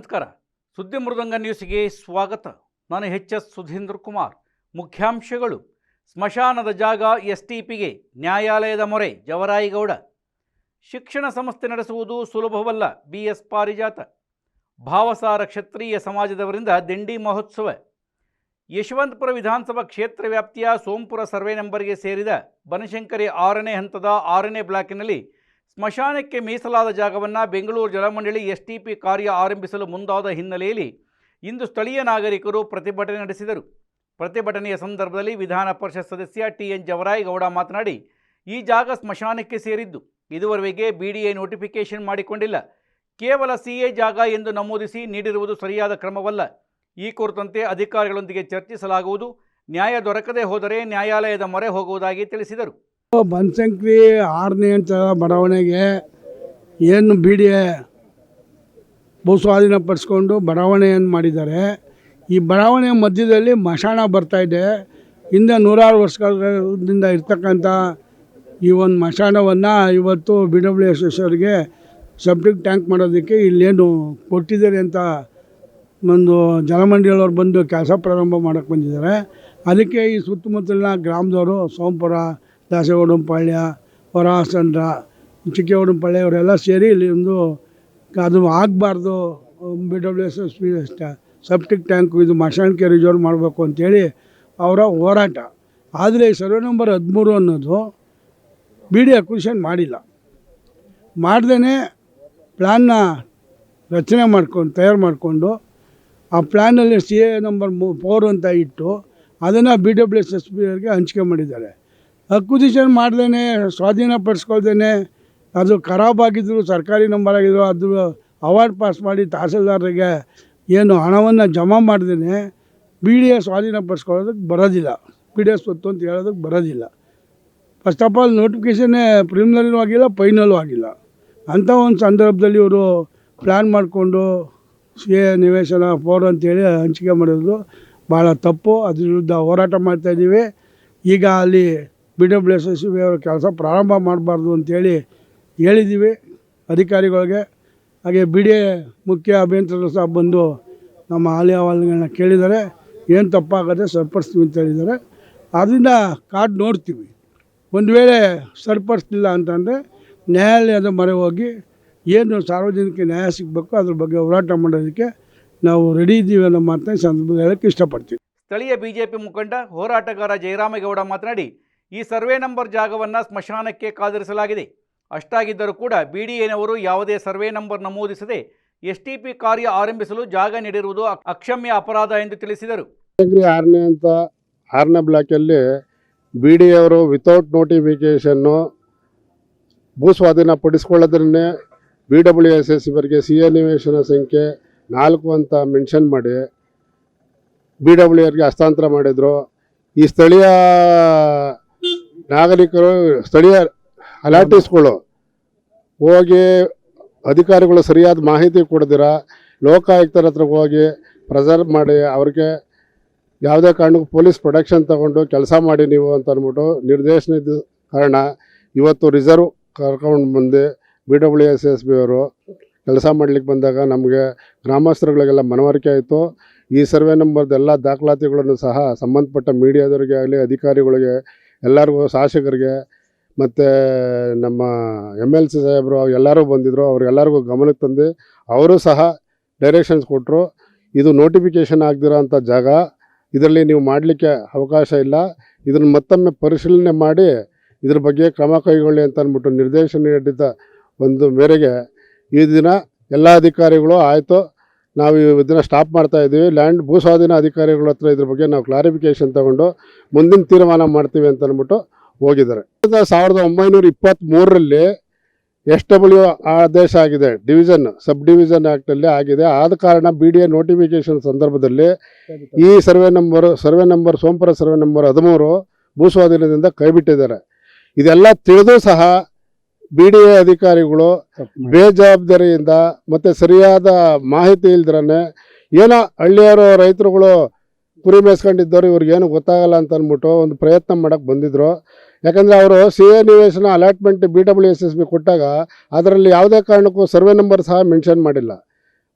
ನಮಸ್ಕಾರ. ಸುದ್ದಿ ಮೃದಂಗ ನ್ಯೂಸ್ಗೆ ಸ್ವಾಗತ. ನಾನು ಎಚ್ ಎಸ್ ಸುಧೀಂದ್ರ ಕುಮಾರ್. ಮುಖ್ಯಾಂಶಗಳು. ಸ್ಮಶಾನದ ಜಾಗ ಎಸ್ ಟಿ ಪಿಗೆ ನ್ಯಾಯಾಲಯದ ಮೊರೆ ಜವರಾಯಿಗೌಡ. ಶಿಕ್ಷಣ ಸಂಸ್ಥೆ ನಡೆಸುವುದು ಸುಲಭವಲ್ಲ ಬಿ ಎಸ್ ಪಾರಿಜಾತ. ಭಾವಸಾರ ಕ್ಷತ್ರಿಯ ಸಮಾಜದವರಿಂದ ದಿಂಡಿ ಮಹೋತ್ಸವ. ಯಶವಂತಪುರ ವಿಧಾನಸಭಾ ಕ್ಷೇತ್ರ ವ್ಯಾಪ್ತಿಯ ಸೋಂಪುರ ಸರ್ವೆ ನಂಬರ್ಗೆ ಸೇರಿದ ಬನಶಂಕರಿ ಆರನೇ ಹಂತದ ಆರನೇ ಬ್ಲಾಕಿನಲ್ಲಿ ಸ್ಮಶಾನಕ್ಕೆ ಮೀಸಲಾದ ಜಾಗವನ್ನು ಬೆಂಗಳೂರು ಜಲಮಂಡಳಿ ಎಸ್ ಟಿ ಪಿ ಕಾರ್ಯ ಆರಂಭಿಸಲು ಮುಂದಾದ ಹಿನ್ನೆಲೆಯಲ್ಲಿ ಇಂದು ಸ್ಥಳೀಯ ನಾಗರಿಕರು ಪ್ರತಿಭಟನೆ ನಡೆಸಿದರು. ಪ್ರತಿಭಟನೆಯ ಸಂದರ್ಭದಲ್ಲಿ ವಿಧಾನ ಪರಿಷತ್ ಸದಸ್ಯ ಟಿ ಎನ್ ಜವರಾಯಗೌಡ ಮಾತನಾಡಿ, ಈ ಜಾಗ ಸ್ಮಶಾನಕ್ಕೆ ಸೇರಿದ್ದು. ಇದುವರೆಗೆ ಬಿ ಡಿ ಎ ನೋಟಿಫಿಕೇಷನ್ ಮಾಡಿಕೊಂಡಿಲ್ಲ. ಕೇವಲ ಸಿ ಎ ಜಾಗ ಎಂದು ನಮೂದಿಸಿ ನೀಡಿರುವುದು ಸರಿಯಾದ ಕ್ರಮವಲ್ಲ. ಈ ಕುರಿತಂತೆ ಅಧಿಕಾರಿಗಳೊಂದಿಗೆ ಚರ್ಚಿಸಲಾಗುವುದು. ನ್ಯಾಯ ದೊರಕದೇ ಹೋದರೆ ನ್ಯಾಯಾಲಯದ ಮೊರೆ ಹೋಗುವುದಾಗಿ ತಿಳಿಸಿದರು. ಬನಶಂಕರಿ ಆರನೇ ಅಂತ ಬಡಾವಣೆಗೆ ಏನು ಬಿ ಡಿ ಎ ಭೂಸ್ವಾಧೀನ ಪಡಿಸ್ಕೊಂಡು ಬಡಾವಣೆಯನ್ನು ಮಾಡಿದ್ದಾರೆ. ಈ ಬಡಾವಣೆ ಮಧ್ಯದಲ್ಲಿ ಮಶಾಣ ಬರ್ತಾಯಿದೆ ಹಿಂದೆ ನೂರಾರು ವರ್ಷಗಳಿಂದ ಇರ್ತಕ್ಕಂಥ ಈ ಒಂದು ಮಶಾಣವನ್ನು ಇವತ್ತು ಬಿ ಡಬ್ಲ್ಯೂ ಎಸ್ ಎಸ್ ಅವರಿಗೆ ಸೆಪ್ಟಿಕ್ ಟ್ಯಾಂಕ್ ಮಾಡೋದಕ್ಕೆ ಇಲ್ಲೇನು ಕೊಟ್ಟಿದ್ದಾರೆ ಅಂತ ಒಂದು ಜಲಮಂಡಳಿಯವ್ರು ಬಂದು ಕೆಲಸ ಪ್ರಾರಂಭ ಮಾಡೋಕ್ಕೆ ಬಂದಿದ್ದಾರೆ. ಅದಕ್ಕೆ ಈ ಸುತ್ತಮುತ್ತಲಿನ ಗ್ರಾಮದವರು ಸೋಂಪುರ ದಾಸಗೌಡಂಪಾಳ್ಯ ಚಿಕ್ಕೇಗೌಡನ ಪಾಳ್ಯ, ಇವರೆಲ್ಲ ಸೇರಿ ಇಲ್ಲಿ ಒಂದು ಅದು ಆಗಬಾರ್ದು B W S S P septic tank ಇದು ಮಶಾಣಕ್ಕೆ ರಿಸರ್ವ್ ಮಾಡಬೇಕು ಅಂತೇಳಿ ಅವರ ಹೋರಾಟ. ಆದರೆ ಈ ಸರ್ವೆ ನಂಬರ್ ಹದಿಮೂರು ಅನ್ನೋದು ಬಿ ಡಿ ಅಕ್ವಿಷನ್ ಮಾಡಿಲ್ಲ. ಮಾಡ್ದೇ ಪ್ಲ್ಯಾನ್ನ ರಚನೆ ಮಾಡ್ಕೊಂಡು, ತಯಾರು ಮಾಡಿಕೊಂಡು ಆ ಪ್ಲ್ಯಾನಲ್ಲಿ ಸಿ ಎ ನಂಬರ್ ಮೂ ಫೋರ್ ಅಂತ ಇಟ್ಟು ಅದನ್ನು B W S S P ಅವರಿಗೆ ಹಂಚಿಕೆ ಮಾಡಿದ್ದಾರೆ. ಅಕ್ವಿಸಿಷನ್ ಮಾಡ್ದೇ ಸ್ವಾಧೀನ ಪಡಿಸ್ಕೊಳ್ದೇ ಅದು ಖರಾಬ್ ಸರ್ಕಾರಿ ನಂಬರ್ ಆಗಿದ್ರು, ಅದು ಅವಾರ್ಡ್ ಪಾಸ್ ಮಾಡಿ ತಹಸೀಲ್ದಾರರಿಗೆ ಏನು ಹಣವನ್ನು ಜಮಾ ಮಾಡ್ದೇ ಬಿ ಡಿ ಎ ಸ್ವಾಧೀನ ಪಡಿಸ್ಕೊಳ್ಳೋದಕ್ಕೆ ಬರೋದಿಲ್ಲ. ಬಿ ಡಿ ಎಸ್ ಸ್ವತ್ತು ಅಂತ ಹೇಳೋದಕ್ಕೆ ಬರೋದಿಲ್ಲ. ಫಸ್ಟ್ ಆಫ್ ಆಲ್ ನೋಟಿಫಿಕೇಷನ್ನೇ ಪ್ರಿಮಿನಲ್ಲೂ ಆಗಿಲ್ಲ ಫೈನಲ್ಲೂ ಆಗಿಲ್ಲ. ಅಂಥ ಒಂದು ಸಂದರ್ಭದಲ್ಲಿ ಇವರು ಪ್ಲ್ಯಾನ್ ಮಾಡಿಕೊಂಡು ಸಿ ಎ ನಿವೇಶನ ಫೋರ್ ಅಂತೇಳಿ ಹಂಚಿಕೆ ಮಾಡಿದ್ರು ಭಾಳ ತಪ್ಪು. ಅದ್ರ ವಿರುದ್ಧ ಹೋರಾಟ ಮಾಡ್ತಾಯಿದ್ದೀವಿ ಈಗ ಅಲ್ಲಿ B W S S B ಅವರು ಕೆಲಸ ಪ್ರಾರಂಭ ಮಾಡಬಾರ್ದು ಅಂತೇಳಿ ಹೇಳಿದ್ದೀವಿ ಅಧಿಕಾರಿಗಳಿಗೆ. ಹಾಗೆ ಬಿ ಡಿ ಎ ಮುಖ್ಯ ಅಭಿಯಂತರರು ಸಹ ಬಂದು ನಮ್ಮ ಹಾಲಿ ಅಹವಾಲುಗಳನ್ನ ಕೇಳಿದ್ದಾರೆ. ಏನು ತಪ್ಪಾಗದೆ ಸರಿಪಡಿಸ್ತೀವಿ ಅಂತ ಹೇಳಿದ್ದಾರೆ. ಆದ್ದರಿಂದ ಕಾರ್ಡ್ ನೋಡ್ತೀವಿ. ಒಂದು ವೇಳೆ ಸರಿಪಡಿಸ್ತಿಲ್ಲ ಅಂತಂದರೆ ನ್ಯಾಯಾಲಯದ ಮೊರೆ ಹೋಗಿ ಏನು ಸಾರ್ವಜನಿಕ ನ್ಯಾಯ ಸಿಗಬೇಕು ಅದ್ರ ಬಗ್ಗೆ ಹೋರಾಟ ಮಾಡೋದಕ್ಕೆ ನಾವು ರೆಡಿ ಇದ್ದೀವಿ ಅನ್ನೋ ಮಾತನ್ನ ಸಂದರ್ಭದಲ್ಲಿ ಹೇಳೋಕ್ಕೆ ಇಷ್ಟಪಡ್ತೀವಿ ಸ್ಥಳೀಯ ಬಿಜೆಪಿ ಮುಖಂಡ ಹೋರಾಟಗಾರ ಜಯರಾಮೇಗೌಡ ಮಾತನಾಡಿ ಈ ಸರ್ವೆ ನಂಬರ್ ಜಾಗವನ್ನು ಸ್ಮಶಾನಕ್ಕೆ ಕಾದಿರಿಸಲಾಗಿದೆ. ಅಷ್ಟಾಗಿದ್ದರೂ ಕೂಡ ಬಿ ಡಿ ಎನವರು ಯಾವುದೇ ಸರ್ವೆ ನಂಬರ್ ನಮೂದಿಸದೆ ಎಸ್ ಟಿ ಪಿ ಕಾರ್ಯ ಆರಂಭಿಸಲು ಜಾಗ ನೀಡಿರುವುದು ಅಕ್ಷಮ್ಯ ಅಪರಾಧ ಎಂದು ತಿಳಿಸಿದರು. ಆರನೇ ಅಂತ ಆರನೇ ಬ್ಲಾಕಲ್ಲಿ ಬಿ ಡಿ ಅವರು ವಿತೌಟ್ ನೋಟಿಫಿಕೇಷನ್ನು ಭೂ ಸ್ವಾಧೀನ ಪಡಿಸ್ಕೊಳ್ಳೋದ್ರನ್ನೇ ಬಿ ಡಬ್ಲ್ಯೂ ಎಸ್ ಎಸ್ ಇವರಿಗೆ ಸಿ ಎ ನಿವೇಶನ ಸಂಖ್ಯೆ ನಾಲ್ಕು ಅಂತ ಮೆನ್ಷನ್ ಮಾಡಿ ಬಿ ಡಬ್ಲ್ಯೂ ಅವರಿಗೆ ಹಸ್ತಾಂತರ ಮಾಡಿದರು. ಈ ಸ್ಥಳೀಯ ನಾಗರಿಕರು ಸ್ಥಳೀಯ ಅಲಾಟಿಸ್ಗಳು ಹೋಗಿ ಅಧಿಕಾರಿಗಳು ಸರಿಯಾದ ಮಾಹಿತಿ ಕೊಡದಿರ ಲೋಕಾಯುಕ್ತರ ಹತ್ರ ಹೋಗಿ ಪ್ರೆಸರ್ವ್ ಮಾಡಿ ಅವ್ರಿಗೆ ಯಾವುದೇ ಕಾರಣಕ್ಕೂ ಪೊಲೀಸ್ ಪ್ರೊಟೆಕ್ಷನ್ ತಗೊಂಡು ಕೆಲಸ ಮಾಡಿ ನೀವು ಅಂತ ಅಂದ್ಬಿಟ್ಟು ಇದ್ದ ಕಾರಣ ಇವತ್ತು ರಿಸರ್ವ್ ಕರ್ಕೊಂಡು ಬಂದು B W S S B ಅವರು ಕೆಲಸ ಮಾಡ್ಲಿಕ್ಕೆ ಬಂದಾಗ ನಮಗೆ ಗ್ರಾಮಸ್ಥರುಗಳಿಗೆಲ್ಲ ಮನವರಿಕೆ ಆಯಿತು. ಈ ಸರ್ವೆ ನಂಬರ್ದೆಲ್ಲ ದಾಖಲಾತಿಗಳನ್ನು ಸಹ ಸಂಬಂಧಪಟ್ಟ ಮೀಡಿಯಾದವರಿಗೆ ಆಗಲಿ, ಅಧಿಕಾರಿಗಳಿಗೆ ಎಲ್ಲರಿಗೂ ಶಾಸಕರಿಗೆ ಮತ್ತು ನಮ್ಮ ಎಂ ಎಲ್ ಸಿ ಸಾಹೇಬರು ಎಲ್ಲರೂ ಬಂದಿದ್ದರು ಅವ್ರಿಗೆಲ್ಲರಿಗೂ ಗಮನಕ್ಕೆ ತಂದು ಅವರು ಸಹ ಡೈರೆಕ್ಷನ್ಸ್ ಕೊಟ್ಟರು ಇದು ನೋಟಿಫಿಕೇಷನ್ ಆಗದಿರೋ ಅಂಥ ಜಾಗ, ಇದರಲ್ಲಿ ನೀವು ಮಾಡಲಿಕ್ಕೆ ಅವಕಾಶ ಇಲ್ಲ. ಇದನ್ನು ಮತ್ತೊಮ್ಮೆ ಪರಿಶೀಲನೆ ಮಾಡಿ, ಇದ್ರ ಬಗ್ಗೆ ಕ್ರಮ ಕೈಗೊಳ್ಳಿ ಅಂತ ಅಂದ್ಬಿಟ್ಟು ನಿರ್ದೇಶನ ನೀಡಿದ್ದ ಒಂದು ಮೇರೆಗೆ ಈ ದಿನ ಎಲ್ಲ ಅಧಿಕಾರಿಗಳು ಆಯಿತು. ನಾವು ಇದನ್ನು ಸ್ಟಾಪ್ ಮಾಡ್ತಾ ಇದ್ದೀವಿ. ಲ್ಯಾಂಡ್ ಭೂ ಸ್ವಾಧೀನ ಅಧಿಕಾರಿಗಳ ಹತ್ರ ಇದ್ರ ಬಗ್ಗೆ ನಾವು ಕ್ಲಾರಿಫಿಕೇಷನ್ ತಗೊಂಡು ಮುಂದಿನ ತೀರ್ಮಾನ ಮಾಡ್ತೀವಿ ಅಂತ ಅಂದ್ಬಿಟ್ಟು ಹೋಗಿದ್ದಾರೆ. ಸಾವಿರದ ಒಂಬೈನೂರ ಇಪ್ಪತ್ತ್ಮೂರರಲ್ಲಿ ಎಸ್ ಡಬ್ಲ್ಯೂ ಆದೇಶ ಆಗಿದೆ. ಡಿವಿಷನ್ ಸಬ್ ಡಿವಿಷನ್ ಆ್ಯಕ್ಟಲ್ಲಿ ಆಗಿದೆ. ಆದ ಕಾರಣ ಬಿ ಡಿ ಎ ನೋಟಿಫಿಕೇಷನ್ ಸಂದರ್ಭದಲ್ಲಿ ಈ survey number survey number Somapura survey number ಹದಿಮೂರು ಭೂಸ್ವಾಧೀನದಿಂದ ಕೈಬಿಟ್ಟಿದ್ದಾರೆ. ಇದೆಲ್ಲ ತಿಳಿದು ಸಹ ಬಿ ಡಿ ಎ ಅಧಿಕಾರಿಗಳು ಬೇಜವಾಬ್ದಾರಿಯಿಂದ ಮತ್ತು ಸರಿಯಾದ ಮಾಹಿತಿ ಇಲ್ದ್ರೆ ಏನೋ ಹಳ್ಳಿಯವರು ರೈತರುಗಳು ಕುರಿ ಮೇಯಿಸ್ಕೊಂಡಿದ್ದವ್ರು ಇವ್ರಿಗೇನು ಗೊತ್ತಾಗಲ್ಲ ಅಂತ ಅಂದ್ಬಿಟ್ಟು ಒಂದು ಪ್ರಯತ್ನ ಮಾಡೋಕ್ಕೆ ಬಂದಿದ್ದರು ಯಾಕಂದರೆ ಅವರು ಸಿ ಎ ನಿವೇಶನ allotment B W S S B ಕೊಟ್ಟಾಗ ಅದರಲ್ಲಿ ಯಾವುದೇ ಕಾರಣಕ್ಕೂ ಸರ್ವೆ ನಂಬರ್ ಸಹ ಮೆನ್ಷನ್ ಮಾಡಿಲ್ಲ.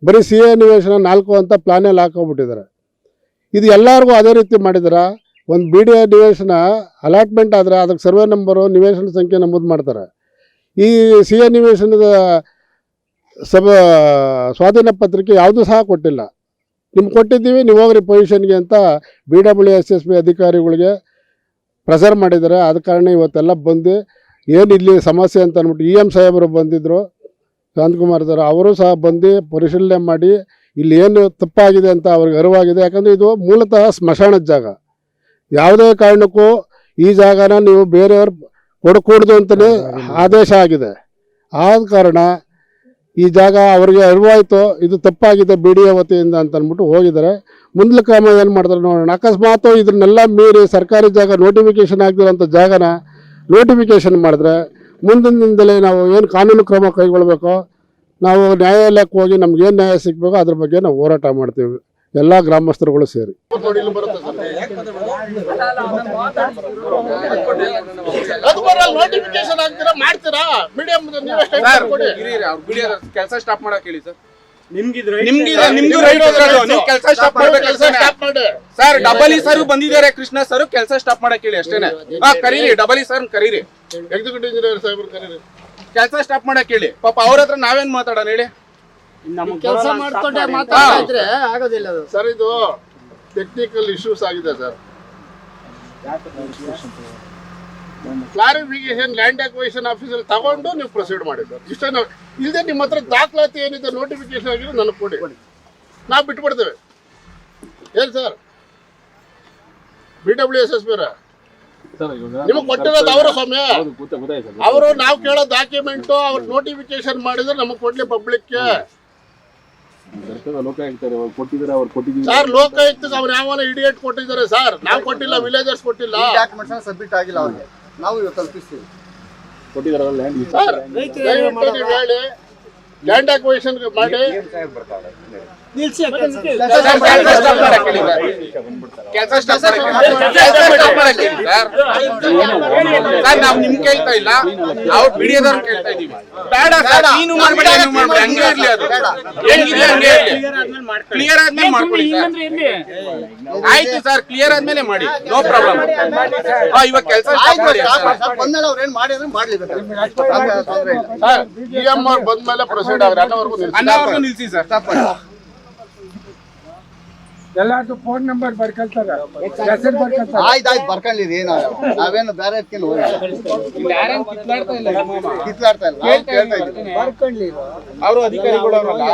ಬರೀ ಸಿ ಎ ನಿವೇಶನ ನಾಲ್ಕು ಅಂತ ಪ್ಲಾನಲ್ಲಿ ಹಾಕೋಬಿಟ್ಟಿದ್ದಾರೆ. ಇದು ಎಲ್ಲರಿಗೂ ಅದೇ ರೀತಿ ಮಾಡಿದ್ರೆ? ಒಂದು ಬಿ ಡಿ ಎ ನಿವೇಶನ ಅಲಾಟ್ಮೆಂಟ್ ಆದರೆ ಅದಕ್ಕೆ ಸರ್ವೆ ನಂಬರು ನಿವೇಶನ ಸಂಖ್ಯೆ ನಮೂದು ಮಾಡ್ತಾರೆ. ಈ ಸಿ ನಿವೇಶನದ ಸಬ ಸ್ವಾಧೀನ ಪತ್ರಿಕೆ ಯಾವುದೂ ಸಹ ಕೊಟ್ಟಿಲ್ಲ. ನಿಮ್ಗೆ ಕೊಟ್ಟಿದ್ದೀವಿ, ನೀವು ಹೋಗ್ರಿ ಪೊಸಿಷನ್ಗೆ ಅಂತ B W S S B ಅಧಿಕಾರಿಗಳಿಗೆ ಪ್ರೆಸರ್ ಮಾಡಿದ್ದಾರೆ. ಆದ ಕಾರಣ ಇವತ್ತೆಲ್ಲ ಬಂದು ಏನು ಇಲ್ಲಿ ಸಮಸ್ಯೆ ಅಂತ ಅಂದ್ಬಿಟ್ಟು ಇ ಎಂ ಸಾಹೇಬರು ಬಂದಿದ್ದರು ಶಾಂತಕುಮಾರ್ ಸರ್, ಅವರು ಸಹ ಬಂದು ಪರಿಶೀಲನೆ ಮಾಡಿ ಇಲ್ಲಿ ಏನು ತಪ್ಪಾಗಿದೆ ಅಂತ ಅವ್ರಿಗೆ ಅರಿವಾಗಿದೆ. ಯಾಕಂದರೆ ಇದು ಮೂಲತಃ ಸ್ಮಶಾನದ ಜಾಗ. ಯಾವುದೇ ಕಾರಣಕ್ಕೂ ಈ ಜಾಗನ ನೀವು ಬೇರೆಯವ್ರು ಕೊಡಕೂಡ್ದು ಅಂತಲೇ ಆದೇಶ ಆಗಿದೆ. ಆದ ಕಾರಣ ಈ ಜಾಗ ಅವರಿಗೆ ಅರಿವಾಯಿತು ಇದು ತಪ್ಪಾಗಿದೆ ಬಿ ಡಿ ಎ ವತಿಯಿಂದ ಅಂತ ಅಂದ್ಬಿಟ್ಟು ಹೋಗಿದ್ದಾರೆ. ಮುಂದಿನ ಕ್ರಮ ಏನು ಮಾಡ್ತಾರೆ ನೋಡೋಣ. ಅಕಸ್ಮಾತ್ ಇದನ್ನೆಲ್ಲ ಮೀರಿ ಸರ್ಕಾರಿ ಜಾಗ ನೋಟಿಫಿಕೇಶನ್ ಆಗಿರೋಂಥ ಜಾಗನ ನೋಟಿಫಿಕೇಶನ್ ಮಾಡಿದ್ರೆ ಮುಂದಿನ ದಿನದಲ್ಲಿ ನಾವು ಏನು ಕಾನೂನು ಕ್ರಮ ಕೈಗೊಳ್ಬೇಕೋ ನಾವು ನ್ಯಾಯಾಲಯಕ್ಕೆ ಹೋಗಿ ನಮ್ಗೆ ಏನು ನ್ಯಾಯ ಸಿಗಬೇಕೋ ಅದ್ರ ಬಗ್ಗೆ ನಾವು ಹೋರಾಟ ಮಾಡ್ತೀವಿ. ಎಲ್ಲ ಗ್ರಾಮಸ್ಥರುಗಳು ಸೇರಿ. ನೋಟಿಫಿಕೇಶನ್ ಆಗ್ತೀರಾ ಮಾಡ್ತೀರಾ? ಮೀಡಿಯಂ ಕೆಲಸ ಸ್ಟಾಪ್ ಮಾಡಕ್ ಹೇಳಿ ಸರ್ ನಿಮ್ಗಿದ್ರೆ ನಿಮ್ಗಿದೆ ನಿಮ್ದು ರೈಟ್ ನೀವು ಕೆಲಸ ಸ್ಟಾಪ್ ಮಾಡ್ಬೇಕು ಕೆಲಸ ಸ್ಟಾಪ್ ಮಾಡಿ. ಸರ್ ಡಬಲ್ ಸರ್ ಬಂದಿದ್ದಾರೆ ಕೃಷ್ಣ ಸರ್ ಕೆಲಸ ಸ್ಟಾಪ್ ಮಾಡಕ್ ಕೇಳಿ ಅಷ್ಟೇನೆ. ಕರೀರಿ ಡಬಲ್ ಸರ್ ಕರೀರಿ. ಎಕ್ಸಿಕ್ಯೂಟಿವ್ ಇಂಜಿನಿಯರ್ ಸಾಹೇಬ್ರು ಕರೀರಿ. ಕೆಲಸ ಸ್ಟಾಪ್ ಮಾಡಕ್ ಹೇಳಿ. ಪಾಪ ಅವ್ರ ಹತ್ರ ನಾವೇನ್ ಮಾತಾಡೋಣ ಹೇಳಿ. ಕೆಲಸ ಮಾಡ್ಕೊಂಡೆ ಮಾತಾಡ್ತಾ ಇದ್ರೆ ಆಗೋದಿಲ್ಲ ಅದು. ಸರ್ ಇದು ಟೆಕ್ನಿಕಲ್ ಇಶ್ಯೂಸ್ ಆಗಿದೆ ಸರ್ ಕ್ಲಾರಿಫಿಕೇಶನ್ ಲ್ಯಾಂಡ್ ಅಕ್ವೈಷನ್ ಆಫೀಸಲ್ಲಿ ತಗೊಂಡು ನೀವು ಪ್ರೊಸೀಡ್ ಮಾಡಿ ಸರ್ ಇಷ್ಟೇ ನಾವು ಇಲ್ಲದೆ ನಿಮ್ಮ ಹತ್ರ ದಾಖಲಾತಿ ಏನಿದೆ ನೋಟಿಫಿಕೇಶನ್ ಆಗಿದೆ ನನಗೆ ಕೊಡಿ. ನಾವು ಬಿಟ್ಬಿಡ್ತೇವೆ. ಏನು sir B W S S ಬೇರೆ ನಿಮಗೆ ಕೊಟ್ಟಿರೋದು ಅವರ ಸ್ವಾಮಿ ಅವರು ನಾವು ಕೇಳೋ ಡಾಕ್ಯುಮೆಂಟು ಅವ್ರ ನೋಟಿಫಿಕೇಶನ್ ಮಾಡಿದ್ರೆ ನಮಗೆ ಕೊಡ್ಲಿ ಪಬ್ಲಿಕ್ಗೆ ಸರ್ ಲೋಕಾಯುಕ್ತಕ್ಕೆ ಅವ್ರು ಯಾವನ ಇಡಿಯೇಟ್ ಕೊಟ್ಟಿದ್ದಾರೆ ಸರ್? ನಾವು ಕೊಟ್ಟಿಲ್ಲ ವಿಲೇಜರ್ಸ್ ಕೊಟ್ಟಿಲ್ಲ. ಡಾಕ್ಯುಮೆಂಟ್ಸ್ ಸಬ್ಮಿಟ್ ಆಗಿಲ್ಲ ಅವ್ರಿಗೆ. ನಾವು ಇವತ್ತು ತಲುಪಿಸ್ತೀವಿ. ಸರ್ ದಯವಿಟ್ಟು ನೀವು ಹೇಳಿ. ಲ್ಯಾಂಡ್ ಅಕ್ವೈಷನ್ ಮಾಡಿ. ಕೆಲಸ ಸರ್ ನಾವು ನಿಮ್ ಕೇಳ್ತಾ ಇಲ್ಲ. ನಾವು ಬಿಡಿಯೋದವ್ರು ಕೇಳ್ತಾ ಇದೀವಿ. ಬೇಡ ಸರ್ ನೀನು ಮಾಡ್ಬೇಡ ಹಂಗೆ ಇರ್ಲಿ ಅದು. ಹೆಂಗಿದೆ ಹಂಗೆ ಇರ್ಲಿ ಕ್ಲಿಯರ್ ಆದ್ಮೇಲೆ ಮಾಡ್ಕೊಳ್ಳಿ ಸರ್. ಆಯ್ತು ಸರ್ ಕ್ಲಿಯರ್ ಆದ್ಮೇಲೆ ಮಾಡಿ. ನೋ ಪ್ರಾಬ್ಲಮ್ ಹಾ ಇವಾಗ ಕೆಲಸ ಸ್ಟಾಪ್ ಮಾಡಿ. ಬಂದ್ಮೇಲೆ ಅವ್ರು ಏನ್ ಮಾಡಿದ್ರೆ ಮಾಡ್ಲಿ ಸರ್ ಬಂದ್ಮೇಲೆ ಪ್ರೊಸೀಡ್ ಆಗ್ರೆ ಅನ್ನೋವರೆಗೂ ನಿಲ್ಸಿ. ಸರ್ ನಿಲ್ಸಿ ಸರ್. ಎಲ್ಲಾರ್ದು ಫೋನ್ ನಂಬರ್ ಬರ್ಕೊಳ್ತಾರ ಹೆಸರು ಬರ್ಕೊಳ್ತಾರೆ ಆಯ್ತು ಆಯ್ತು ಬರ್ಕೊಳ್ಳಿರಿ ಏನು? ನಾವೇನು ಬೇರೆ ಎತ್ಕೊಂಡು ಹೋಗಿ ಕಿತ್ಲಾಡ್ತಾ ಇಲ್ಲ ನಾವು ಕೇಳ್ತಾ ಇದ್ದೀವಿ. ಅವರು ಅಧಿಕಾರಿಗಳು ಅವರಲ್ಲ?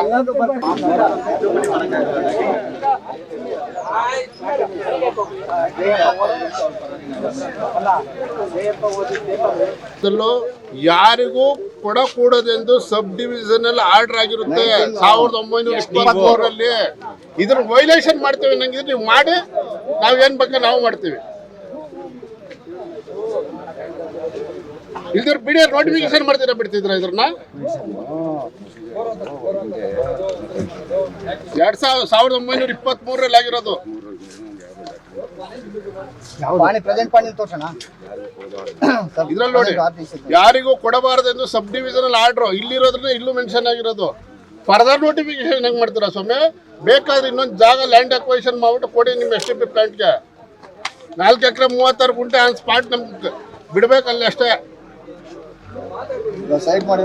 ಇದನ್ನು ಯಾರಿಗೂ ಕೊಡಕೂಡದೆಂದು ಸಬ್ ಡಿವಿಷನ್ ಅಲ್ಲಿ ಆರ್ಡರ್ ಆಗಿರುತ್ತೆ. ಸಾವಿರದ ಒಂಬೈನೂರ ಇಪ್ಪತ್ಮೂರಲ್ಲಿ ಇದ್ರ ವೈಲೇಷನ್ ಮಾಡ್ತೇವೆ ನಂಗೆ. ನೀವು ಮಾಡಿ ನಾವೇನ್ ಬಗ್ಗೆ ನಾವು ಮಾಡ್ತೀವಿ. ಇದ್ರ ಬಿಡಿ ನೋಟಿಫಿಕೇಶನ್ ಮಾಡ್ತೀರಾ ಬಿಡ್ತಿದ್ರ ಇದ್ರನ್ನ? ಎರಡ್ ಸಾವಿರ ಸಾವಿರದ ಒಂಬೈನೂರ ಇಪ್ಪತ್ತ್ ಮೂರರಲ್ಲಿ ಆಗಿರೋದು ಪಾಣಿ ಪ್ರೆಸೆಂಟ್ ಪಾಣಿ ತೋರ್ಸೋಣ. ಇದ್ರಲ್ಲಿ ನೋಡಿ ಯಾರಿಗೂ ಕೊಡಬಾರದೆಂದು ಸಬ್ ಡಿವಿಷನ್ ಆರ್ಡರ್ ಆರ್ಡ್ರು ಇಲ್ಲಿರೋದ್ರಿಂದ ಇಲ್ಲೂ ಮೆನ್ಷನ್ ಆಗಿರೋದು. ಫರ್ದರ್ ನೋಟಿಫಿಕೇಶನ್ ಹೆಂಗ್ ಮಾಡ್ತೀರಾ ಸ್ವಾಮಿ? ಬೇಕಾದ್ರೆ ಇನ್ನೊಂದು ಜಾಗ ಲ್ಯಾಂಡ್ ಅಕ್ವೈಷನ್ ಮಾಡ್ಬಿಟ್ಟು ಕೊಡಿ ನಿಮ್ಮ ಎಸ್ ಟಿ ಪಿ ಪ್ಲಾಂಟ್ಗೆ ನಾಲ್ಕು ಎಕರೆ ಮೂವತ್ತಾರು ಗುಂಟೆ ಆನ್ ಸ್ಪಾಟ್ ನಮ್ಗೆ ಬಿಡ್ಬೇಕಲ್ಲಿ ಅಷ್ಟೇ. ಸೈಡ್ ಮಾಡಿ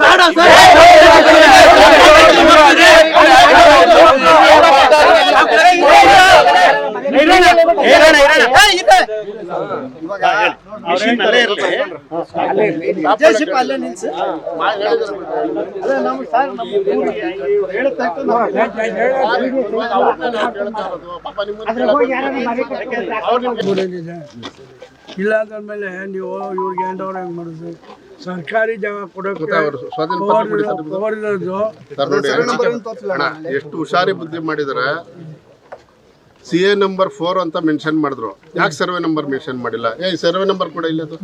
வேண்டாம் சார் ಇಲ್ಲ ಅಂದ್ಮೇಲೆ ನೀವು ಇವ್ರಿಗೆ ಹ್ಯಾಂಡ್ ಓವರ್ ಹೆಂಗ್ ಮಾಡಿದ್ರಿ ಸರ್ಕಾರಿ ಜಾಗ ಕೊಡೋದು ಎಷ್ಟು ಹುಷಾರಿ ಬುದ್ಧಿ ಮಾಡಿದಾರೆ ಸಿ ಎ ನಂಬರ್ ಫೋರ್ ಅಂತ ಮೆನ್ಷನ್ ಮಾಡಿದ್ರು. ಯಾಕೆ ಸರ್ವೆ ನಂಬರ್ ಮೆನ್ಷನ್ ಮಾಡಿಲ್ಲ? ಏ ಸರ್ವೆ ನಂಬರ್ ಕೂಡ ಇಲ್ಲ ಅದು.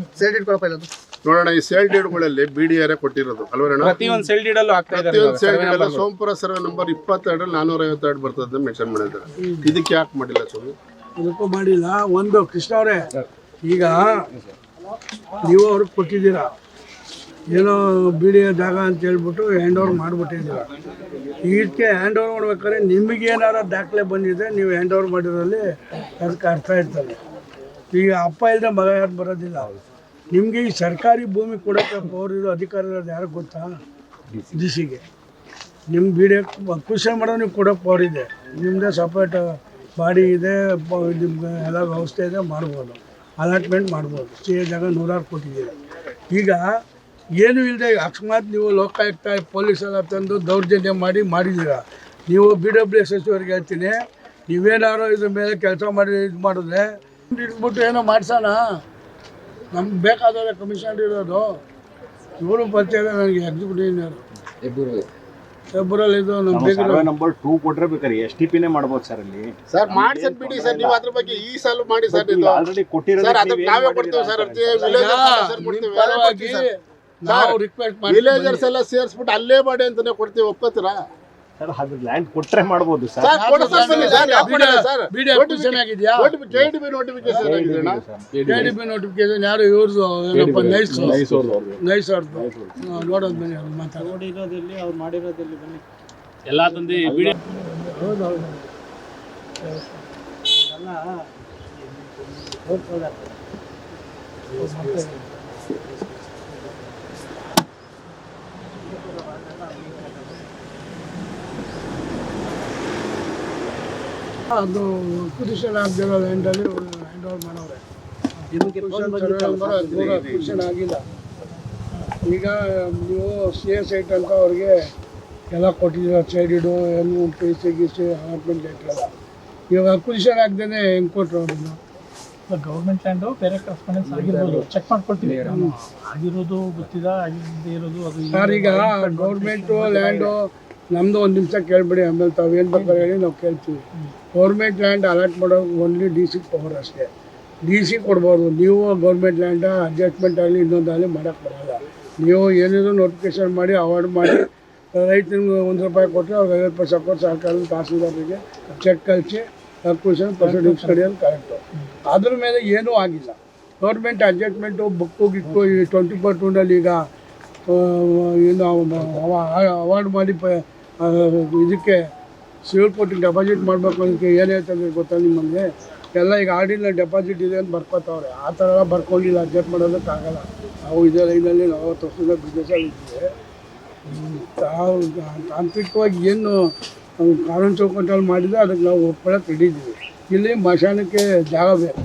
ನೋಡೋಣ ಈ ಸೆಲ್ ಡೀಡ್ಗಳಲ್ಲಿ ಬಿ ಡಿ ಆರ್ ಕೊಟ್ಟಿರೋದು. ಅಲ್ವೇನಣ್ಣ ಪ್ರತಿಯೊಂದು ಸೆಲ್ ಡೀಡಲ್ಲೂ ಆಗ್ತಾ ಇದ್ದಾರೆ ಪ್ರತಿಯೊಂದು ಸೇಲ್ ಡೀಡಲ್ಲ ಸೋಂಪುರ ಸರ್ವೆ ನಂಬರ್ ಇಪ್ಪತ್ತೆರಡರಲ್ಲಿ ನಾನೂರ ಐವತ್ತೆರಡು ಬರ್ತದೆ ಮೆನ್ಷನ್ ಮಾಡಿದ್ದಾರೆ. ಇದಕ್ಕೆ ಯಾಕೆ ಮಾಡಿಲ್ಲ ಸ್ವಾಮಿ? ಅದಕ್ಕೂ ಮಾಡಿಲ್ಲ. ಒಂದು ಕೃಷ್ಣ ಅವರೇ ಈಗ ನೀವು ಅವ್ರಿಗೆ ಕೊಟ್ಟಿದ್ದೀರಾ? ಏನೋ ಬಿಡಿ ಜಾಗ ಅಂತ ಹೇಳ್ಬಿಟ್ಟು ಹ್ಯಾಂಡ್ ಓವರ್ ಮಾಡಿಬಿಟ್ಟಿದ್ದೀವಿ ಇದಕ್ಕೆ ಹ್ಯಾಂಡ್ ಓವರ್ ಮಾಡ್ಬೇಕಾದ್ರೆ ನಿಮಗೆ ಏನಾರ ದಾಖಲೆ ಬಂದಿದೆ ನೀವು ಹ್ಯಾಂಡ್ ಓವರ್ ಮಾಡಿರೋಲ್ಲಿ ಅದಕ್ಕೆ ಅರ್ಥ ಇರ್ತದೆ. ಈಗ ಅಪ್ಪ ಇಲ್ಲದೆ ಮಗ ಯಾರು ಬರೋದಿಲ್ಲ. ನಿಮಗೆ ಈ ಸರ್ಕಾರಿ ಭೂಮಿ ಕೊಡೋಕ್ಕೆ ಪವರ್ ಇರೋ ಅಧಿಕಾರ ಇರೋದು ಯಾರು ಗೊತ್ತಾ? ಡಿಸಿಗೆ. ನಿಮ್ಮ ಬಿಡಿ ಕೃಷಿ ಮಾಡೋ ನೀವು ಕೊಡೋ ಪವರ್ ಇದೆ. ನಿಮ್ಮದೇ ಸಪ್ರೇಟ್ ಬಾಡಿ ಇದೆ ನಿಮ್ಗೆ ಎಲ್ಲ ವ್ಯವಸ್ಥೆ ಇದೆ, ಮಾಡ್ಬೋದು. ಅಲಾಟ್ಮೆಂಟ್ ಮಾಡ್ಬೋದು. ಸಿ ಎ ಜಾಗ ನೂರಾರು ಕೊಟ್ಟಿದ್ದೀರ ಈಗ ಏನು ಇಲ್ಲದೆ ಅಕಸ್ಮಾತ್ ನೀವು ಲೋಕಾಯುಕ್ತ ಪೊಲೀಸ್ ಎಲ್ಲ ತಂದು ದೌರ್ಜನ್ಯ ಮಾಡಿ ಮಾಡಿದ್ದೀರಾ ನೀವು ಬಿ ಡಬ್ಲ್ಯೂ ಎಸ್ ಎಸ್ ಅವ್ರಿಗೆ ಹೇಳ್ತೀನಿ ನೀವೇನಾರು ಇದ್ರ ಮೇಲೆ ಕೆಲಸ ಮಾಡಿ ಇದು ಮಾಡಿದ್ರೆ ಇಟ್ಬಿಟ್ಟು ಏನೋ ಮಾಡಿಸೋಣ. ನಮ್ಗೆ ಬೇಕಾದವ್ರೆ ಕಮಿಷನ್ ಇರೋದು. ಇವರು ಪರಿಚಯ ಇದೆ ನನಗೆ ಎಕ್ಸಿಕ್ಯೂಟಿವ್ ಹೆಬ್ಬೂರಲ್ಲಿ ಇದು ನಮ್ಮ ನಂಬರ್ ಟೂ ಕೊಟ್ಟರೆ ಬೇಕಾದ್ರೆ ಎಸ್ ಟಿ ಪಿನೇ ಮಾಡ್ಬೋದು ಸರ್ ಅಲ್ಲಿ. ಸರ್ ಮಾಡ್ಸದ್ ಬಿಡಿ ಸರ್ ನೀವು ಅದ್ರ ಬಗ್ಗೆ ಈ ಸಾಲ ಮಾಡಿ ಸರ್ ಇದು. ಆಲ್ರೆಡಿ ಕೊಟ್ಟಿರೋದು ಸರ್ ಅದಕ್ಕೆ ನಾವೇ ಕೊಡ್ತೀವಿ ಸರ್ ವಿಲೇಜರ್ಸ್ ಪರವಾಗಿ ನಾವು ರಿಕ್ವೆಸ್ಟ್ ಮಾಡಿ ವಿಲೇಜರ್ಸ್ ಎಲ್ಲ ಸೇರಿಸ್ಬಿಟ್ಟು ಅಲ್ಲೇ ಮಾಡಿ ಅಂತಾನೆ ಕೊಡ್ತೀವಿ ಒಪ್ಕೋತೀರಾ ಸರ್ ಅದ್ರ ಲ್ಯಾಂಡ್ ಕೊಟ್ರೆ ಮಾಡ್ಬೋದು ಸರ್ ಸರ್ ಕೊಡ್ತಾರೆ ಬನ್ನಿ ಸರ್ ಬಿಡಿ ಆಗಿದೆಯಾ ಬಿ ನೋಟಿಫಿಕೇಶನ್ ಆಗಿದೆ ಅಣ್ಣ ಕೆ ನೋಟಿಫಿಕೇಶನ್ ಯಾರು ಇವ್ರದ್ದು ಏನಪ್ಪ ನೈಸ್ ನೈಸ್ ಅವ್ರದ್ದು ನೋಡೋದು ಬನ್ನಿ ಅವ್ರು ಬನ್ನಿ ಎಲ್ಲ ತಂದು ಅದು ಪೊಸಿಷನ್ ಆಗದಿರೋ ಲ್ಯಾಂಡಲ್ಲಿ ಹ್ಯಾಂಡ್ ಓವರ್ ಮಾಡವ್ರೆ. ಪೊಸಿಷನ್ ಆಗಿಲ್ಲ. ಈಗ ನೀವು ಸಿ ಎಸ್ ಐಟ್ ಅಂತ ಅವ್ರಿಗೆ ಎಲ್ಲ ಕೊಟ್ಟಿದ್ದೀರ ಸೈಡಿಡು ಏನು ಪಿ ಸಿ ಗಿಸಿ ಅಲಾಟ್ಮೆಂಟ್ ಲೆಟ್ರ್ ಎಲ್ಲ. ಇವಾಗ ಅಕ್ವಿಷನ್ ಆಗ್ದೇನೆ ಹೆಂಗೆ ಕೊಟ್ಟರು ಅವ್ರನ್ನ? ಗೌರ್ಮೆಂಟ್ ಲ್ಯಾಂಡು ಬೇರೆ ಕರೆಸ್ಪಾಂಡೆನ್ಸ್ ಆಗಿರ್ಬೋದು. ಚೆಕ್ ಮಾಡ್ಕೊಳ್ತೀವಿ. ಆಗಿರೋದು ಗೊತ್ತಿದೆ ಆಗಿರದೇ ಇರೋದು ಅದು ಸರ್ ಈಗ ಗೌರ್ಮೆಂಟು ಲ್ಯಾಂಡು ನಮ್ಮದು ಒಂದು ನಿಮಿಷ ಕೇಳ್ಬಿಡಿ ಆಮೇಲೆ ತಾವು ಏನು ಬೇಕಾದ್ರೆ ಹೇಳಿ ನಾವು ಕೇಳ್ತೀವಿ ಗೌರ್ಮೆಂಟ್ ಲ್ಯಾಂಡ್ ಅಲಾಟ್ ಮಾಡೋದು ಓನ್ಲಿ ಡಿ ಸಿ ಪವರ್ ಅಷ್ಟೇ ಡಿ ಸಿ ಕೊಡ್ಬೋದು ನೀವು ಗೌರ್ಮೆಂಟ್ ಲ್ಯಾಂಡ ಅಡ್ಜಸ್ಟ್ಮೆಂಟ್ ಆಗಲಿ ಇನ್ನೊಂದಾಗಲಿ ಮಾಡೋಕ್ಕೆ ಬರೋಲ್ಲ ನೀವು ಏನಿದ್ರು ನೋಟಿಫಿಕೇಶನ್ ಮಾಡಿ ಅವಾರ್ಡ್ ಮಾಡಿ ರೈತನಿಗೆ ಒಂದು ರೂಪಾಯಿ ಕೊಟ್ಟರೆ ಅವ್ರಿಗೆ ಐವತ್ತು ಪೈಸೆ ಕೊಟ್ಟು ಸರ್ಕಾರ ತಹಸೀಲ್ದಾರರಿಗೆ ಚೆಕ್ ಕಳಿಸಿ ಅಕ್ವಿಷನ್ ಪರ್ಸೆಂಟೇಜ್ ಕಡಿಯೋದು ಕರೆಕ್ಟು ಅದ್ರ ಮೇಲೆ ಏನೂ ಆಗಿಲ್ಲ ಗೌರ್ಮೆಂಟ್ ಅಡ್ಜಸ್ಟ್ಮೆಂಟು ಬುಕ್ಕು ಗಿಕ್ಕು ಈ ಟ್ವೆಂಟಿ ಫೋರ್ ಟೂನಲ್ಲಿ ಈಗ ಏನು ಅವಾರ್ಡ್ ಮಾಡಿ ಪ ಇದಕ್ಕೆ ಸಿವಿಲ್ ಕೋರ್ಟಿಗೆ ಡೆಪಾಸಿಟ್ ಮಾಡಬೇಕು ಅದಕ್ಕೆ ಏನು ಹೇಳ್ತಾರೆ ಗೊತ್ತಾ ನಿಮಗೆ ಎಲ್ಲ ಈಗ ಆರ್ಡಿನ ಡೆಪಾಸಿಟ್ ಇದೆ ಅಂತ ಬರ್ಕೋತಾವ್ರೆ ಆ ಥರ ಎಲ್ಲ ಬರ್ಕೊಂಡಿಲ್ಲ ಅಡ್ಜಸ್ಟ್ ಮಾಡೋದಕ್ಕಾಗಲ್ಲ ನಾವು ಇದೇ ಲೈನಲ್ಲಿ ನಲವತ್ತು ವರ್ಷದಿಂದ ಬಿಸ್ನೆಸ್ಸಲ್ಲಿ ಇದ್ದೀವಿ ತಾವು ತಾಂತ್ರಿಕವಾಗಿ ಏನು ಕಾನೂನು ಚೌಕಟ್ಟಲ್ಲಿ ಮಾಡಿದ್ರೆ ಅದಕ್ಕೆ ನಾವು ಒಪ್ಕೊಳ್ಳೋಕೆ ಹಿಡಿದೀವಿ ಇಲ್ಲಿ ಮಶಾನಕ್ಕೆ ಜಾಗ ಬೇಕು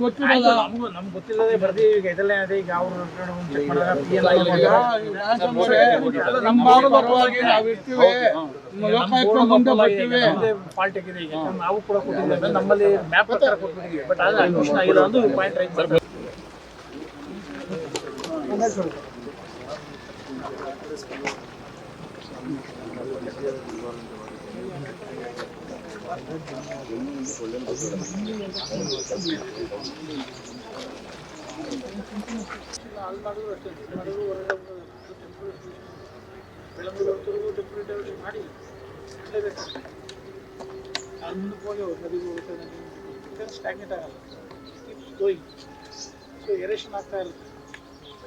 ಗೊತ್ತಿರಲ್ಲ ನಮ್ಗೆ ಗೊತ್ತಿಲ್ಲದೆ ಬರ್ದಿ ಈಗ ಇದೆಲ್ಲ ಅದೇ ಈಗ ಅವ್ರು ಚೆಕ್ ನಮ್ಮ ಪರವಾಗಿ ನಾವು ಫಾಲ್ಟ್ ಆಗಿದೆ ಈಗ ನಾವು ಕೂಡ ಕೊಟ್ಟಿದ್ದೇವೆ ನಮ್ಮಲ್ಲಿ ಮ್ಯಾಪ್ ಪ್ರಕಾರ ಕೊಟ್ಟಿದ್ದೀವಿ ಬಟ್ ಅದು ಅಡ್ಮಿಷನ್ ಆಗಿಲ್ಲ ಒಂದು ಪಾಯಿಂಟ್ ರೈಟ್ ಮಾಡ್ತಾರೆ ಬೆಳಂಬೂರು ಡೆಪ್ಯೂಟಿ ಮಾಡಿ ಅಲ್ಲಿ ಹೋಗಿ ನದಿಗೆ ಹೋಗುತ್ತೆ ಸ್ಟ್ಯಾಗ್ನೆಟ್ ಆಗಲ್ಲ ಗೋಯಿಂಗ್ ಸೊ ಎರೇಷನ್ ಆಗ್ತಾ ಇರುತ್ತೆ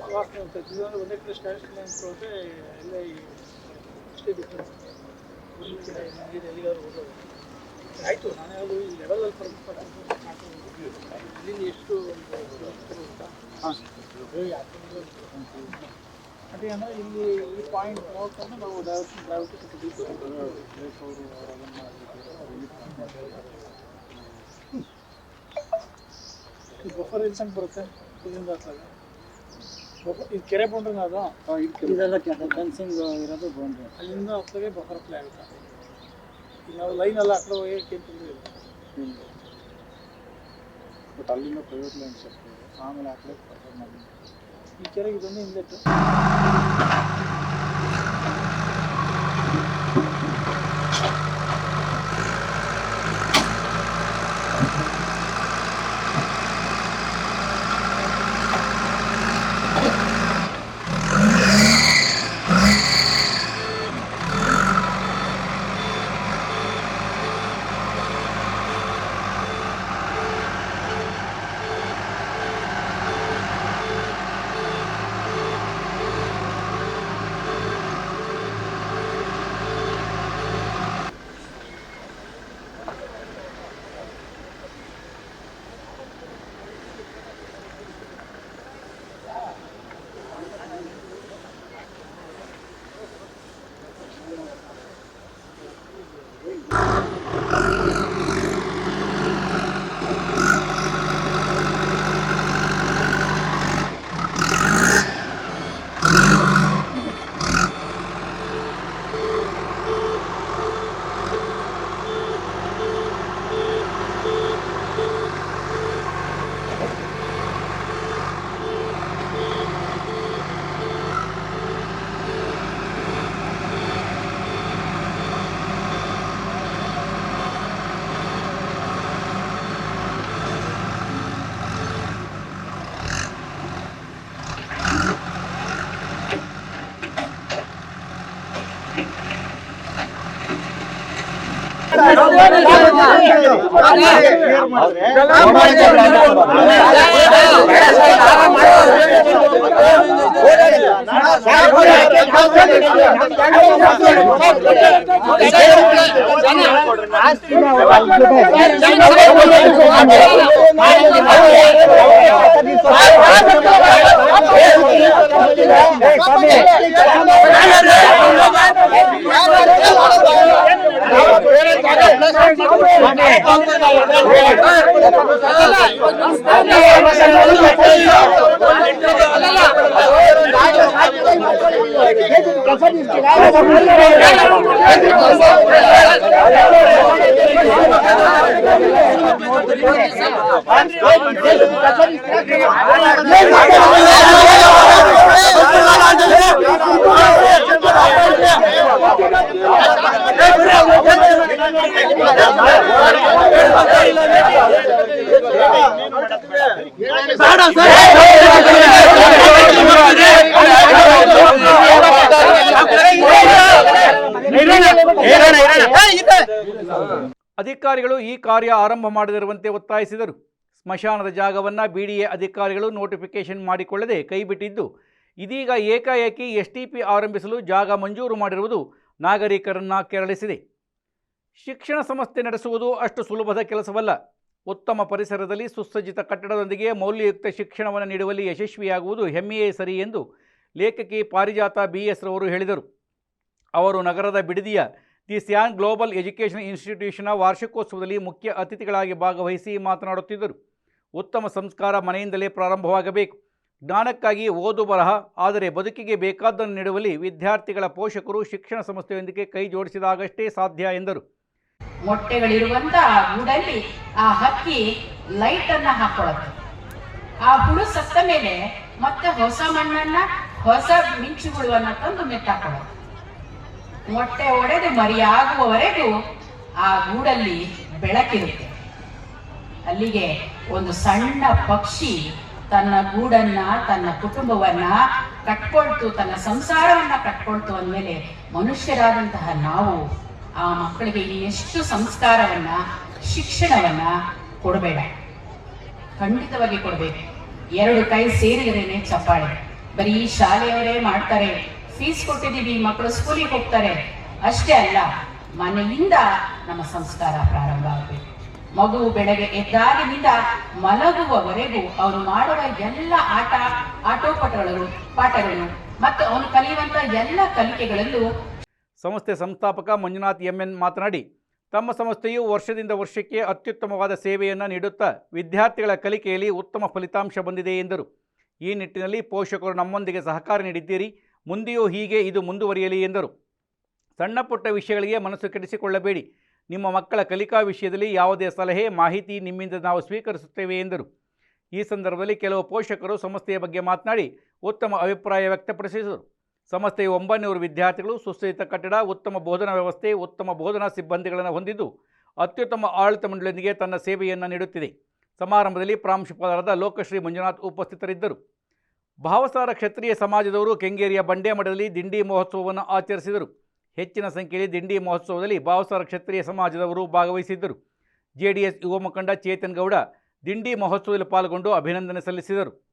ವಾಸನೆ ಒಂದೇ ಕಡೆ ಸ್ಟ್ಯಾಗ್ನೇಷನ್ ಅಂತಂದರೆ ಎಲ್ಲ ಅಷ್ಟೇ ಡಿಫ್ರೆನ್ಸ್ ಒಂದು ಕಡೆ ನೀರು ಹೋಗೋದು ಆಯಿತು ನಾನು ಯಾವುದು ಈ ಲೆವೆಲಲ್ಲಿ ಪರ್ಮಿಟ್ ಇಲ್ಲಿ ಎಷ್ಟು ಅದೇ ಅಂದ್ರೆ ಇಲ್ಲಿ ಈ ಪಾಯಿಂಟ್ ನೋಡ್ಕೊಂಡು ನಾವು ಡೈರೆಕ್ಷನ್ ಗ್ರಾವಿಟಿ ಈ ಬಫರ್ ಹಿಲ್ಸ್ ಅಂತ ಬರುತ್ತೆ ಇದರಿಂದ ಹತ್ಲಾಗ. ಬಫರ್ ಇದು ಕೆರೆ ಬೌಂಡ್ರಿ ಅದು? ಇದೆಲ್ಲ ಫೆನ್ಸಿಂಗ್ ಇರೋದು ಬೌಂಡ್ರಿ ಅಲ್ಲಿಂದ ಹತ್ಲಾಗೆ ಬಫರ್ ಪ್ಲೇ ಆಗುತ್ತೆ ಈಗ ನಾವು ಲೈನ್ ಎಲ್ಲ ಆ ಕಡೆ ಹೋಗಕ್ಕೆ ಏನು ತೊಂದರೆ ಇಲ್ಲ. ಬಟ್ ಅಲ್ಲಿಂದ ಪ್ರೈವೇಟ್ ಲೈನ್ಸ್ ಆಮೇಲೆ ಆ ಕಡೆ ಈ ಕೆರೆಗೆ ಇದೊಂದು ಇನ್ಲೆಟ್ ಅಧಿಕಾರಿಗಳು ಈ ಕಾರ್ಯ ಆರಂಭ ಮಾಡದಿರುವಂತೆ ಒತ್ತಾಯಿಸಿದರು. ಸ್ಮಶಾನದ ಜಾಗವನ್ನು ಬಿಡಿಎ ಅಧಿಕಾರಿಗಳು ನೋಟಿಫಿಕೇಶನ್ ಮಾಡಿಕೊಳ್ಳದೆ ಕೈಬಿಟ್ಟಿದ್ದು. ಇದೀಗ ಏಕಾಏಕಿ ಎಸ್ ಟಿ ಪಿ ಆರಂಭಿಸಲು ಜಾಗ ಮಂಜೂರು ಮಾಡಿರುವುದು ನಾಗರಿಕರನ್ನು ಕೆರಳಿಸಿದೆ. ಶಿಕ್ಷಣ ಸಂಸ್ಥೆ ನಡೆಸುವುದು ಅಷ್ಟು ಸುಲಭದ ಕೆಲಸವಲ್ಲ. ಉತ್ತಮ ಪರಿಸರದಲ್ಲಿ ಸುಸಜ್ಜಿತ ಕಟ್ಟಡದೊಂದಿಗೆ ಮೌಲ್ಯಯುಕ್ತ ಶಿಕ್ಷಣವನ್ನು ನೀಡುವಲ್ಲಿ ಯಶಸ್ವಿಯಾಗುವುದು ಹೆಮ್ಮೆಯೇ ಸರಿ ಎಂದು ಲೇಖಕಿ ಪಾರಿಜಾತ ಬಿ ಎಸ್ ರವರು ಹೇಳಿದರು. ಅವರು ನಗರದ ಬಿಡದಿಯ ದಿ ಸ್ಯಾನ್ ಗ್ಲೋಬಲ್ ಎಜುಕೇಷನ್ ಇನ್ಸ್ಟಿಟ್ಯೂಷನ್ನ ವಾರ್ಷಿಕೋತ್ಸವದಲ್ಲಿ ಮುಖ್ಯ ಅತಿಥಿಗಳಾಗಿ ಭಾಗವಹಿಸಿ ಮಾತನಾಡುತ್ತಿದ್ದರು. ಉತ್ತಮ ಸಂಸ್ಕಾರ ಮನೆಯಿಂದಲೇ ಪ್ರಾರಂಭವಾಗಬೇಕು. ಜ್ಞಾನಕ್ಕಾಗಿ ಓದು ಬರಹ, ಆದರೆ ಬದುಕಿಗೆ ಬೇಕಾದ್ದನ್ನು ನೀಡುವಲ್ಲಿ ವಿದ್ಯಾರ್ಥಿಗಳ ಪೋಷಕರು ಶಿಕ್ಷಣ ಸಂಸ್ಥೆಯೊಂದಿಗೆ ಕೈ ಜೋಡಿಸಿದಾಗಷ್ಟೇ ಸಾಧ್ಯ, ಎಂದರು. ಮೊಟ್ಟೆಗಳಿರುವಂತ ಗೂಡಲ್ಲಿ ಆ ಹಕ್ಕಿ ಲೈಟ್ ಅನ್ನ ಹಾಕೊಳ್ಳುತ್ತೆ ಆ ಹುಳು ಸತ್ತ ಮೇಲೆ ಮತ್ತೆ ಹೊಸ ಮಣ್ಣನ್ನ, ಹೊಸ ಮಿಂಚುಗುಳುವನ್ನ ತಂದು ಮೆತ್ತಾಕೊಳ್ಳುತ್ತೆ ಮೊಟ್ಟೆ ಒಡೆದು ಮರಿಯಾಗುವವರೆಗೂ ಆ ಗೂಡಲ್ಲಿ ಬೆಳಕಿರುತ್ತೆ. ಅಲ್ಲಿಗೆ ಒಂದು ಸಣ್ಣ ಪಕ್ಷಿ ತನ್ನ ಗೂಡನ್ನ, ತನ್ನ ಕುಟುಂಬವನ್ನ ಕಟ್ಕೊಳ್ತು, ತನ್ನ ಸಂಸಾರವನ್ನ ಕಟ್ಕೊಳ್ತು ಅಂದಮೇಲೆ ಮನುಷ್ಯರಾದಂತಹ ನಾವು ಆ ಮಕ್ಕಳಿಗೆ ಎಷ್ಟು ಸಂಸ್ಕಾರವನ್ನ, ಶಿಕ್ಷಣವನ್ನ ಕೊಡಬೇಡ. ಖಂಡಿತವಾಗಿ ಕೊಡಬೇಕು. ಎರಡು ಕೈ ಸೇರಿದ್ರೇನೆ ಚಪ್ಪಾಳೆ. ಬರೀ ಶಾಲೆಯವರೇ ಮಾಡ್ತಾರೆ. ಫೀಸ್ ಕೊಟ್ಟಿದ್ದೀವಿ ಮಕ್ಕಳು ಸ್ಕೂಲಿಗೆ ಹೋಗ್ತಾರೆ. ಅಷ್ಟೇ ಅಲ್ಲ, ಮನೆಯಿಂದ ನಮ್ಮ ಸಂಸ್ಕಾರ ಪ್ರಾರಂಭ ಆಗಬೇಕು. ಮಗು ಬೆಳಗ್ಗೆ ಎದ್ದಾಗಿನಿಂದ ಮಲಗುವವರೆಗೂ ಅವನು ಮಾಡುವ ಎಲ್ಲ ಆಟ ಆಟೋಪಟಗಳು ಪಾಠಗಳು ಮತ್ತು ಅವನು ಕಲಿಯುವಂತ ಎಲ್ಲ ಕಲಿಕೆಗಳಲ್ಲೂ ಸಂಸ್ಥೆ ಸಂಸ್ಥಾಪಕ ಮಂಜುನಾಥ್ ಎಂಎನ್ ಮಾತನಾಡಿ, ತಮ್ಮ ಸಂಸ್ಥೆಯು ವರ್ಷದಿಂದ ವರ್ಷಕ್ಕೆ ಅತ್ಯುತ್ತಮವಾದ ಸೇವೆಯನ್ನು ನೀಡುತ್ತಾ ವಿದ್ಯಾರ್ಥಿಗಳ ಕಲಿಕೆಯಲ್ಲಿ ಉತ್ತಮ ಫಲಿತಾಂಶ ಬಂದಿದೆ ಎಂದರು. ಈ ನಿಟ್ಟಿನಲ್ಲಿ ಪೋಷಕರು ನಮ್ಮೊಂದಿಗೆ ಸಹಕಾರ ನೀಡಿದ್ದೀರಿ, ಮುಂದೆಯೂ ಹೀಗೆ ಇದು ಮುಂದುವರಿಯಲಿ ಎಂದರು. ಸಣ್ಣ ಪುಟ್ಟ ವಿಷಯಗಳಿಗೆ ಮನಸ್ಸು ಕೆಡಿಸಿಕೊಳ್ಳಬೇಡಿ. ನಿಮ್ಮ ಮಕ್ಕಳ ಕಲಿಕಾ ವಿಷಯದಲ್ಲಿ ಯಾವುದೇ ಸಲಹೆ, ಮಾಹಿತಿ ನಿಮ್ಮಿಂದ ನಾವು ಸ್ವೀಕರಿಸುತ್ತೇವೆ ಎಂದರು. ಈ ಸಂದರ್ಭದಲ್ಲಿ ಕೆಲವು ಪೋಷಕರು ಸಂಸ್ಥೆಯ ಬಗ್ಗೆ ಮಾತನಾಡಿ ಉತ್ತಮ ಅಭಿಪ್ರಾಯ ವ್ಯಕ್ತಪಡಿಸಿದರು. ಸಂಸ್ಥೆಯ ಒಂಬೈನೂರು ವಿದ್ಯಾರ್ಥಿಗಳು ಸುಸ್ಥಿತ ಕಟ್ಟಡ, ಉತ್ತಮ ಬೋಧನಾ ವ್ಯವಸ್ಥೆ, ಉತ್ತಮ ಬೋಧನಾ ಸಿಬ್ಬಂದಿಗಳನ್ನು ಹೊಂದಿದ್ದು, ಅತ್ಯುತ್ತಮ ಆಡಳಿತ ಮಂಡಳಿಯೊಂದಿಗೆ ತನ್ನ ಸೇವೆಯನ್ನು ನೀಡುತ್ತಿದೆ. ಸಮಾರಂಭದಲ್ಲಿ ಪ್ರಾಂಶುಪಾಲರಾದ ಲೋಕಶ್ರೀ ಮಂಜುನಾಥ್ ಉಪಸ್ಥಿತರಿದ್ದರು. ಭಾವಸಾರ ಕ್ಷತ್ರಿಯ ಸಮಾಜದವರು ಕೆಂಗೇರಿಯ ಬಂಡೆ ಮಠದಲ್ಲಿ ದಿಂಡಿ ಮಹೋತ್ಸವವನ್ನು ಆಚರಿಸಿದರು. ಹೆಚ್ಚಿನ ಸಂಖ್ಯೆಯಲ್ಲಿ ದಿಂಡಿ ಮಹೋತ್ಸವದಲ್ಲಿ ಭಾವಸಾರ ಕ್ಷತ್ರಿಯ ಸಮಾಜದವರು ಭಾಗವಹಿಸಿದ್ದರು. ಜೆಡಿಎಸ್ ಯುವ ಮುಖಂಡ ಚೇತನ್ ಗೌಡ ದಿಂಡಿ ಮಹೋತ್ಸವದಲ್ಲಿ ಪಾಲ್ಗೊಂಡು ಅಭಿನಂದನೆ ಸಲ್ಲಿಸಿದರು.